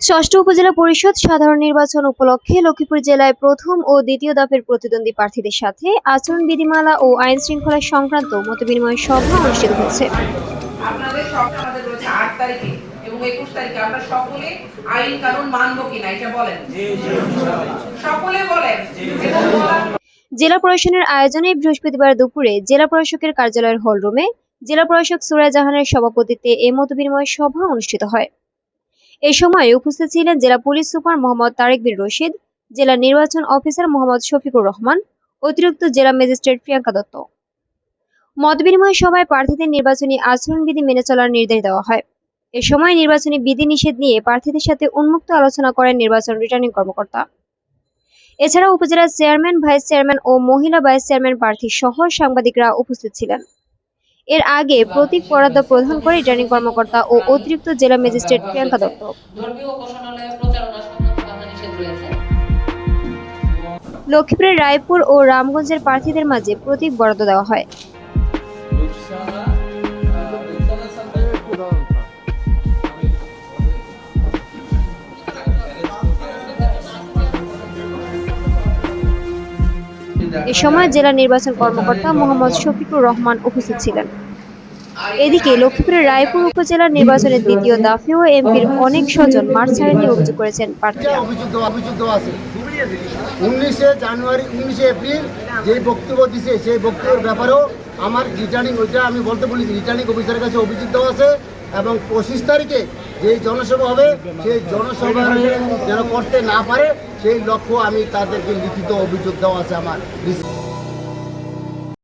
ষষ্ঠ উপজেলা পরিষদ সাধারণ নির্বাচন উপলক্ষে লক্ষ্মীপুর জেলায় প্রথম ও দ্বিতীয় দফের প্রতিদ্বন্দ্বী প্রার্থীদের সাথে আচরণ বিধিমালা ও আইন শৃঙ্খলা সংক্রান্ত মতবিনিময় সভা অনুষ্ঠিত হয়েছে। আপনাদের সব আমাদের রয়েছে আট তারিখে এবং একুশ তারিখে আমরা সকলে আইন কানুন মানবো কিনা এটা বলেন। সকলে বলেন। এবং জেলা প্রশাসনের আয়োজনে বৃহস্পতিবার দুপুরে জেলা প্রশাসকের কার্যালয়ের হলরুমে জেলা প্রশাসক সুরায় জাহানের সভাপতিত্বে এ মতবিনিময় সভা অনুষ্ঠিত হয়। এ সময় উপস্থিত ছিলেন জেলা পুলিশ সুপার মোহাম্মদ তারেক বিন রশিদ, জেলা নির্বাচন অফিসার মোহাম্মদ শফিকুর রহমান, অতিরিক্ত জেলা ম্যাজিস্ট্রেট প্রিয়াঙ্কা দত্ত। মতবিনিময় সভায় প্রার্থীদের নির্বাচনী আচরণবিধি মেনে চলার নির্দেশ দেওয়া হয়। এ সময় নির্বাচনী বিধিনিষেধ নিয়ে প্রার্থীদের সাথে উন্মুক্ত আলোচনা করেন নির্বাচন রিটার্নিং কর্মকর্তা। এছাড়া উপজেলার চেয়ারম্যান, ভাইস চেয়ারম্যান ও মহিলা ভাইস চেয়ারম্যান প্রার্থী সহ সাংবাদিকরা উপস্থিত ছিলেন। এর আগে প্রতীক বরাদ্দ প্রদান করে রিটার্নিং কর্মকর্তা ও অতিরিক্ত জেলা ম্যাজিস্ট্রেট প্রিয়াঙ্কা দত্ত। লক্ষ্মীপুরের রায়পুর ও রামগঞ্জের প্রার্থীদের মাঝে প্রতীক বরাদ্দ দেওয়া হয়। এ সময় জেলা নির্বাচন কর্মকর্তা মোহাম্মদ শফিকুর রহমান উপস্থিত ছিলেন। এদিকে লক্ষ্মীপুরের রায়পুর উপজেলার নির্বাচনের দ্বিতীয় দাফেও এমপির অনেক স্বজন মাঠ ছাড়েনি অভিযোগ করেছেন উনিশে জানুয়ারি, উনিশে এপ্রিল যে বক্তব্য দিছে, সেই বক্তব্যের ব্যাপারেও আমার রিটার্নিং ওইটা আমি বলতে বলেছি রিটার্নিং অফিসারের কাছে অভিযোগ দেওয়া আছে এবং পঁচিশ তারিখে যে জনসভা হবে, সেই জনসভা যেন করতে না পারে, সেই লক্ষ্য আমি তাদেরকে লিখিত অভিযোগ দেওয়া আছে আমার।